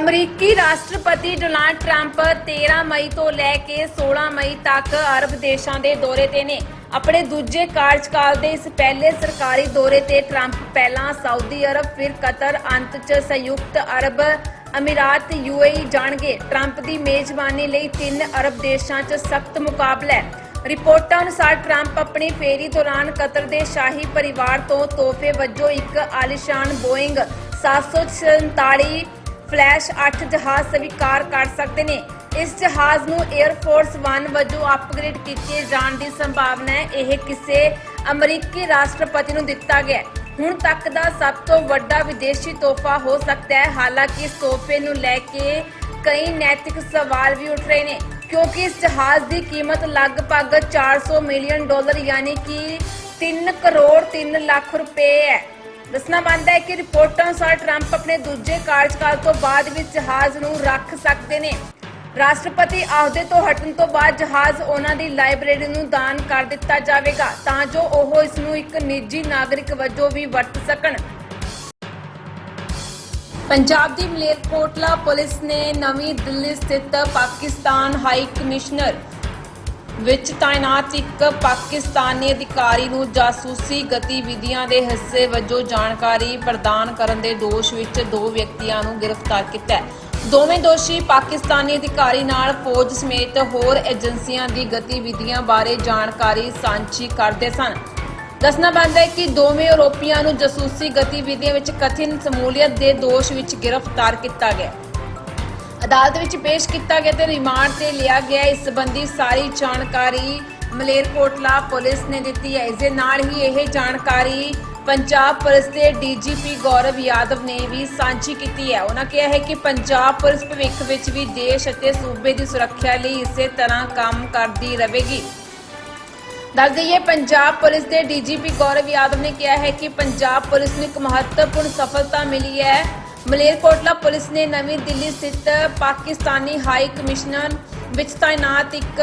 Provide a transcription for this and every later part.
ਅਮਰੀਕੀ ਰਾਸ਼ਟਰਪਤੀ Donald Trump 13 ਮਈ ਤੋਂ ਲੈ ਕੇ 16 ਮਈ ਤੱਕ ਅਰਬ ਦੇਸ਼ਾਂ ਦੇ ਦੌਰੇ ਤੇ ਨੇ। ਆਪਣੇ ਦੂਜੇ ਕਾਰਜਕਾਲ ਦੇ ਇਸ ਪਹਿਲੇ ਸਰਕਾਰੀ ਦੌਰੇ ਤੇ ਟਰੰਪ ਪਹਿਲਾਂ ਸਾਊਦੀ ਅਰਬ, ਫਿਰ ਕਤਰ, ਅੰਤ 'ਚ ਸੰਯੁਕਤ ਅਰਬ ਅਮੀਰਾਤ ਯੂਏਈ ਜਾਣਗੇ। ਟਰੰਪ ਦੀ ਮੇਜ਼ਬਾਨੀ ਲਈ ਤਿੰਨ ਅਰਬ ਦੇਸ਼ਾਂ 'ਚ ਸਖਤ ਮੁਕਾਬਲਾ ਹੈ। ਰਿਪੋਰਟਾਂ ਅਨੁਸਾਰ ਟਰੰਪ ਆਪਣੀ ਫੇਰੀ ਦੌਰਾਨ ਕਤਰ ਦੇ ਸ਼ਾਹੀ ਪਰਿਵਾਰ ਤੋਂ ਤੋਹਫੇ ਵਜੋਂ ਇੱਕ ਆਲੀਸ਼ਾਨ ਬੋਇੰਗ 747 ਫਲੈਸ਼ 8 ਜਹਾਜ਼ ਸਵੀਕਾਰ ਕਰ ਸਕਦੇ ਨੇ। ਇਸ ਜਹਾਜ਼ ਨੂੰ 에ਅਰ ਫੋਰਸ 1 ਵਜੋਂ ਅਪਗ੍ਰੇਡ ਕੀਤੇ ਜਾਣ ਦੀ ਸੰਭਾਵਨਾ ਹੈ। ਇਹ ਕਿਸੇ ਅਮਰੀਕੀ ਰਾਸ਼ਟਰਪਤੀ ਨੂੰ ਦਿੱਤਾ ਗਿਆ ਹੁਣ ਤੱਕ ਦਾ ਸਭ ਤੋਂ ਵੱਡਾ ਵਿਦੇਸ਼ੀ ਤੋਹਫਾ ਹੋ ਸਕਦਾ ਹੈ। ਹਾਲਾਂਕਿ ਇਸ ਤੋਹਫੇ ਨੂੰ ਲੈ ਕੇ ਕਈ ਨੈਤਿਕ ਸਵਾਲ ਵੀ ਉੱਠ ਰਹੇ ਨੇ। ਕਿਉਂਕਿ ਇਸ ਜਹਾਜ਼ ਦੀ ਕੀਮਤ ਲਗਭਗ 400 ਮਿਲੀਅਨ ਡਾਲਰ, ਯਾਨੀ ਕਿ 3 ਕਰੋੜ 3 ਲੱਖ ਰੁਪਏ ਹੈ। ਦੱਸਣਾ ਬਣਦਾ ਹੈ ਕਿ ਰਿਪੋਰਟਾਂ ਅਨੁਸਾਰ ਟਰੰਪ ਆਪਣੇ ਦੂਜੇ ਕਾਰਜਕਾਲ ਤੋਂ ਬਾਅਦ ਵਿੱਚ ਜਹਾਜ਼ ਨੂੰ ਰੱਖ ਸਕਦੇ ਨੇ। ਰਾਸ਼ਟਰਪਤੀ ਅਹੁਦੇ ਤੋਂ ਹਟਣ ਤੋਂ ਬਾਅਦ ਜਹਾਜ਼ ਉਹਨਾਂ ਦੀ ਲਾਇਬ੍ਰੇਰੀ ਨੂੰ ਦਾਨ ਕਰ ਦਿੱਤਾ ਜਾਵੇਗਾ, ਤਾਂ ਜੋ ਉਹ ਇਸ ਨੂੰ ਇੱਕ ਨਿੱਜੀ ਨਾਗਰਿਕ ਵਜੋਂ ਵੀ ਵਰਤ ਸਕਣ। ਪੰਜਾਬ ਦੀ ਮਲੇਰਕੋਟਲਾ ਪੁਲਿਸ ਨੇ ਨਵੀਂ ਦਿੱਲੀ ਸਥਿਤ ਪਾਕਿਸਤਾਨ ਹਾਈ ਕਮਿਸ਼ਨਰ ਵਿੱਚ ਤਾਇਨਾਤ ਇੱਕ ਪਾਕਿਸਤਾਨੀ ਅਧਿਕਾਰੀ ਨੂੰ ਜਾਸੂਸੀ ਗਤੀਵਿਧੀਆਂ ਦੇ ਹਿੱਸੇ ਵਜੋਂ ਜਾਣਕਾਰੀ ਪ੍ਰਦਾਨ ਕਰਨ ਦੇ ਦੋਸ਼ ਵਿੱਚ ਦੋ ਵਿਅਕਤੀਆਂ ਨੂੰ ਗ੍ਰਿਫਤਾਰ ਕੀਤਾ ਹੈ। ਦੋਵੇਂ ਦੋਸ਼ੀ ਪਾਕਿਸਤਾਨੀ ਅਧਿਕਾਰੀ ਨਾਲ ਫੌਜ ਸਮੇਤ ਹੋਰ ਏਜੰਸੀਆਂ ਦੀ ਗਤੀਵਿਧੀਆਂ ਬਾਰੇ ਜਾਣਕਾਰੀ ਸਾਂਝੀ ਕਰਦੇ ਸਨ। ਦੱਸਣਾ ਬਣਦਾ ਹੈ ਕਿ ਦੋਵੇਂ ਆਰੋਪੀਆਂ ਨੂੰ ਜਾਸੂਸੀ ਗਤੀਵਿਧੀਆਂ ਵਿੱਚ ਕਥਿਤ ਸਮੂਲੀਅਤ ਦੇ ਦੋਸ਼ ਵਿੱਚ ਗ੍ਰਿਫਤਾਰ ਕੀਤਾ ਗਿਆ ਅਦਾਲਤ ਵਿੱਚ ਪੇਸ਼ ਕੀਤਾ ਗਿਆ ਤੇ ਰਿਮਾਂਡ ਤੇ ਲਿਆ ਗਿਆ। ਇਸ ਸੰਬੰਧੀ ਸਾਰੀ ਜਾਣਕਾਰੀ ਮਲੇਰਕੋਟਲਾ ਪੁਲਿਸ ਨੇ ਦਿੱਤੀ ਹੈ। ਇਸ ਦੇ ਨਾਲ ਹੀ ਇਹ ਜਾਣਕਾਰੀ ਪੰਜਾਬ ਪੁਲਿਸ ਦੇ ਡੀਜੀਪੀ ਗੌਰਵ ਯਾਦਵ ਨੇ ਵੀ ਸਾਂਝੀ ਕੀਤੀ ਹੈ। ਉਹਨਾਂ ਕਿਹਾ ਹੈ ਕਿ ਪੰਜਾਬ ਪੁਲਿਸ ਭਵਿੱਖ ਵਿੱਚ ਵੀ ਦੇਸ਼ ਅਤੇ ਸੂਬੇ ਦੀ ਸੁਰੱਖਿਆ ਲਈ ਇਸੇ ਤਰ੍ਹਾਂ ਕੰਮ ਕਰਦੀ ਰਹੇਗੀ। ਦੱਸ ਦਈਏ, ਪੰਜਾਬ ਪੁਲਿਸ ਦੇ ਡੀਜੀਪੀ ਗੌਰਵ ਯਾਦਵ ਨੇ ਕਿਹਾ ਹੈ ਕਿ ਪੰਜਾਬ ਪੁਲਿਸ ਨੂੰ ਇੱਕ ਮਹੱਤਵਪੂਰਨ ਸਫਲਤਾ ਮਿਲੀ ਹੈ। ਮਲੇਰਕੋਟਲਾ ਪੁਲਿਸ ਨੇ ਨਵੀਂ ਦਿੱਲੀ ਸਥਿਤ ਪਾਕਿਸਤਾਨੀ ਹਾਈ ਕਮਿਸ਼ਨਰ ਵਿੱਚ ਤਾਇਨਾਤ ਇੱਕ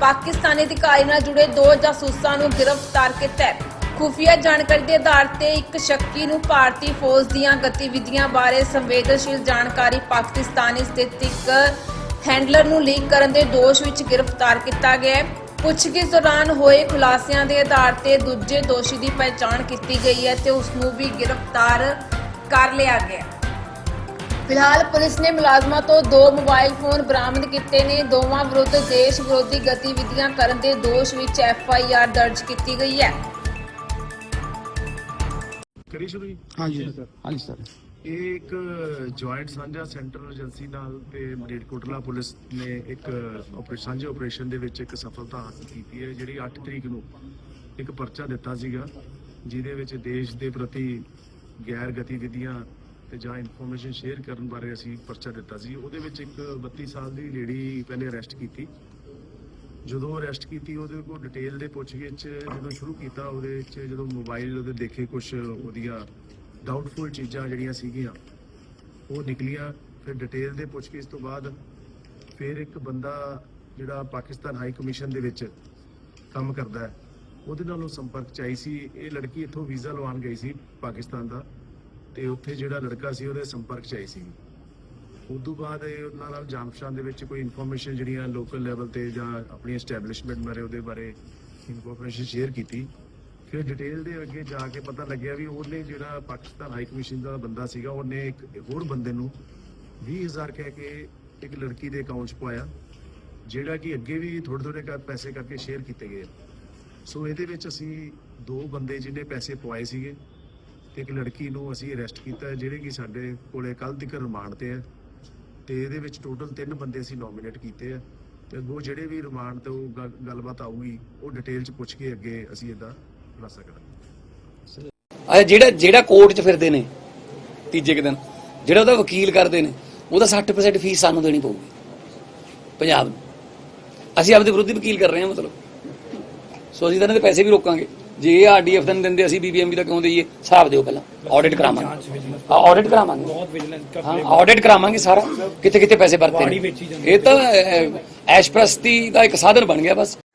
ਪਾਕਿਸਤਾਨੀ ਅਧਿਕਾਰੀ ਨਾਲ ਜੁੜੇ ਦੋ ਜਾਸੂਸਾਂ ਨੂੰ ਗ੍ਰਿਫਤਾਰ ਕੀਤਾ ਹੈ। ਖੁਫੀਆ ਜਾਣਕਾਰੀ ਦੇ ਆਧਾਰ ਤੇ ਇੱਕ ਸ਼ੱਕੀ ਨੂੰ ਭਾਰਤੀ ਫੌਜ ਦੀਆਂ ਗਤੀਵਿਧੀਆਂ ਬਾਰੇ ਸੰਵੇਦਨਸ਼ੀਲ ਜਾਣਕਾਰੀ ਪਾਕਿਸਤਾਨੀ ਸਥਿਤ ਇੱਕ ਹੈਂਡਲਰ ਨੂੰ ਲੀਕ ਕਰਨ ਦੇ ਦੋਸ਼ ਵਿੱਚ ਗ੍ਰਿਫਤਾਰ ਕੀਤਾ ਗਿਆ ਹੈ। ਪੁੱਛਗਿੱਛ ਦੌਰਾਨ ਹੋਏ ਖੁਲਾਸਿਆਂ ਦੇ ਆਧਾਰ ਤੇ ਦੂਜੇ ਦੋਸ਼ੀ ਦੀ ਪਛਾਣ ਕੀਤੀ ਗਈ ਹੈ ਤੇ ਉਸ ਨੂੰ ਵੀ ਗ੍ਰਿਫਤਾਰ ਕਰ ਲਿਆ ਗਿਆ ਫਿਲਹਾਲ ਪੁਲਿਸ ਨੇ ਮੁਲਾਜ਼ਮਾਂ ਤੋਂ ਦੋ ਮੋਬਾਈਲ ਫੋਨ ਬਰਾਮਦ ਕੀਤੇ ਨੇ। ਦੋਵਾਂ ਵਿਰੁੱਧ ਦੇਸ਼ ਵਿਰੋਧੀ ਗਤੀਵਿਧੀਆਂ ਕਰਨ ਦੇ ਦੋਸ਼ ਵਿੱਚ ਐਫ ਆਈ ਆਰ ਦਰਜ ਕੀਤੀ ਗਈ ਹੈ। ਕਰੀ ਸ਼ੁਰੂ ਜੀ? ਹਾਂਜੀ ਹਾਂਜੀ ਸਰ। ਇਹ ਇੱਕ ਜੁਆਇੰਟ ਸਾਂਝਾ ਸੈਂਟਰਲ ਏਜੰਸੀ ਨਾਲ ਤੇ ਮਲੇਰਕੋਟਲਾ ਪੁਲਿਸ ਨੇ ਇੱਕ ਆਪਰੇਸ਼ਨ ਸਾਂਝੇ ਆਪਰੇਸ਼ਨ ਦੇ ਵਿੱਚ ਇੱਕ ਸਫਲਤਾ ਹਾਸਲ ਕੀਤੀ ਹੈ, ਜਿਹੜੀ 8 ਤਰੀਕ ਨੂੰ ਇੱਕ ਪਰਚਾ ਦਿੱਤਾ ਸੀਗਾ, ਜਿਹਦੇ ਵਿੱਚ ਦੇਸ਼ ਦੇ ਪ੍ਰਤੀ ਗੈਰ ਗਤੀਵਿਧੀਆਂ ਤੇ ਜਾਂ ਇਨਫੋਰਮੇਸ਼ਨ ਸ਼ੇਅਰ ਕਰਨ ਬਾਰੇ ਅਸੀਂ ਪਰਚਾ ਦਿੱਤਾ ਸੀ। ਉਹਦੇ ਵਿੱਚ ਇੱਕ 32 ਸਾਲ ਦੀ ਲੇਡੀ ਪਹਿਲੇ ਅਰੈਸਟ ਕੀਤੀ। ਜਦੋਂ ਅਰੈਸਟ ਕੀਤੀ, ਉਹਦੇ ਕੋਲ ਡਿਟੇਲ ਦੇ ਪੁੱਛਗਿੱਛ ਜਦੋਂ ਸ਼ੁਰੂ ਕੀਤਾ, ਉਹਦੇ ਵਿੱਚ ਜਦੋਂ ਮੋਬਾਈਲ ਉਹਦੇ ਦੇਖੇ ਕੁਝ ਉਹਦੀਆਂ ਡਾਊਟਫੁਲ ਚੀਜ਼ਾਂ ਜਿਹੜੀਆਂ ਸੀਗੀਆਂ, ਉਹ ਨਿਕਲੀਆਂ, ਫਿਰ ਡਿਟੇਲ ਦੇ ਪੁੱਛਗਿੱਛ ਤੋਂ ਬਾਅਦ ਫਿਰ ਇੱਕ ਬੰਦਾ ਜਿਹੜਾ ਪਾਕਿਸਤਾਨ ਹਾਈ ਕਮਿਸ਼ਨ ਦੇ ਵਿੱਚ ਕੰਮ ਕਰਦਾ ਹੈ, ਉਹਦੇ ਨਾਲ ਉਹ ਸੰਪਰਕ ਚ ਆਈ ਸੀ। ਇਹ ਲੜਕੀ ਇੱਥੋਂ ਵੀਜ਼ਾ ਲਵਾਉਣ ਗਈ ਸੀ ਪਾਕਿਸਤਾਨ ਦਾ ਤੇ ਉੱਥੇ ਜਿਹੜਾ ਲੜਕਾ ਸੀ ਉਹਦੇ ਸੰਪਰਕ ਚ ਆਈ ਸੀ। ਉਸ ਤੋਂ ਬਾਅਦ ਇਹ ਉਹਨਾਂ ਨਾਲ ਜਾਮਸ਼ਾਨ ਦੇ ਵਿੱਚ ਕੋਈ ਇਨਫੋਰਮੇਸ਼ਨ ਜਿਹੜੀਆਂ ਲੋਕਲ ਲੈਵਲ ਤੇ ਜਾਂ ਆਪਣੀ ਐਸਟੈਬਲਿਸ਼ਮੈਂਟ ਬਾਰੇ ਉਹਦੇ ਬਾਰੇ ਇਨਫੋਰਮੇਸ਼ਨ ਸ਼ੇਅਰ ਕੀਤੀ। ਫਿਰ ਡਿਟੇਲ ਦੇ ਅੱਗੇ ਜਾ ਕੇ ਪਤਾ ਲੱਗਿਆ ਵੀ ਉਹਨੇ ਜਿਹੜਾ ਪਾਕਿਸਤਾਨ ਹਾਈ ਕਮਿਸ਼ਨ ਦਾ ਬੰਦਾ ਸੀਗਾ, ਉਹਨੇ ਇੱਕ ਹੋਰ ਬੰਦੇ ਨੂੰ 20000 ਕਹਿ ਕੇ ਇੱਕ ਲੜਕੀ ਦੇ ਅਕਾਊਂਟ 'ਚ ਪਾਇਆ, ਜਿਹੜਾ ਕਿ ਅੱਗੇ ਵੀ ਥੋੜੇ ਥੋੜੇ ਕਰ ਪੈਸੇ ਕਰਕੇ ਸ਼ੇਅਰ ਕੀਤੇ ਗਏ ਸੋ ਇਹਦੇ ਵਿੱਚ ਅਸੀਂ ਦੋ ਬੰਦੇ ਜਿਹਨੇ ਪੈਸੇ ਪਵਾਏ ਸੀਗੇ ਤੇ ਇੱਕ ਲੜਕੀ ਨੂੰ ਅਸੀਂ ਅਰੈਸਟ ਕੀਤਾ, ਜਿਹੜੇ ਕਿ ਸਾਡੇ ਕੋਲੇ ਕੱਲ ਤੱਕ ਰਿਮਾਂਡ ਤੇ ਹੈ ਤੇ ਇਹਦੇ ਵਿੱਚ ਟੋਟਲ ਤਿੰਨ ਬੰਦੇ ਅਸੀਂ ਨੋਮੀਨੇਟ ਕੀਤੇ ਆ। ਤੇ ਅੱਗੋਂ ਜਿਹੜੇ ਵੀ ਰਿਮਾਂਡ ਤੋਂ ਗੱਲ- ਗੱਲਬਾਤ ਆਊਗੀ, ਉਹ ਡਿਟੇਲ ਚ ਪੁੱਛ ਕੇ ਅੱਗੇ ਅਸੀਂ ਇਹਦਾ ਖੁਲਾਸਾ ਕਰਾਂਗੇ ਅੱਛਾ ਜਿਹੜਾ ਜਿਹੜਾ ਕੋਰਟ 'ਚ ਫਿਰਦੇ ਨੇ ਤੀਜੇ ਕੁ ਦਿਨ ਜਿਹੜਾ ਉਹਦਾ ਵਕੀਲ ਕਰਦੇ ਨੇ ਉਹਦਾ 60% ਫੀਸ ਸਾਨੂੰ ਦੇਣੀ ਪਊਗੀ ਪੰਜਾਬ ਨੂੰ। ਅਸੀਂ ਆਪਦੇ ਵਿਰੁੱਧ ਵਕੀਲ ਕਰ ਰਹੇ ਹਾਂ ਮਤਲਬ। ਸੋ ਅਸੀਂ ਤਾਂ ਇਹਨਾਂ ਦੇ ਪੈਸੇ ਵੀ ਰੋਕਾਂਗੇ। ਜੇ ਇਹ ਆਰਡੀਐਫ ਦਾ ਦਿੰਦੇ ਅਸੀਂ ਬੀਬੀਐਮਬੀ ਦਾ ਕਿਉਂ ਦਈਏ? ਹਿਸਾਬ ਦਿਓ ਪਹਿਲਾਂ ਆਡਿਟ ਕਰਾਵਾਂਗੇ। ਆਡਿਟ ਕਰਾਵਾਂਗੇ। ਬਹੁਤ ਵਿਜੀਲੈਂਸ ਹਾਂ ਆਡਿਟ ਕਰਾਵਾਂਗੇ ਸਾਰਾ। ਕਿੱਥੇ ਕਿੱਥੇ ਪੈਸੇ ਵਰਤੇ ਨੇ। ਇਹ ਤਾਂ ਐਸ਼ਪ੍ਰਸਤੀ ਦਾ ਇੱਕ ਸਾਧਨ ਬਣ ਗਿਆ ਬਸ।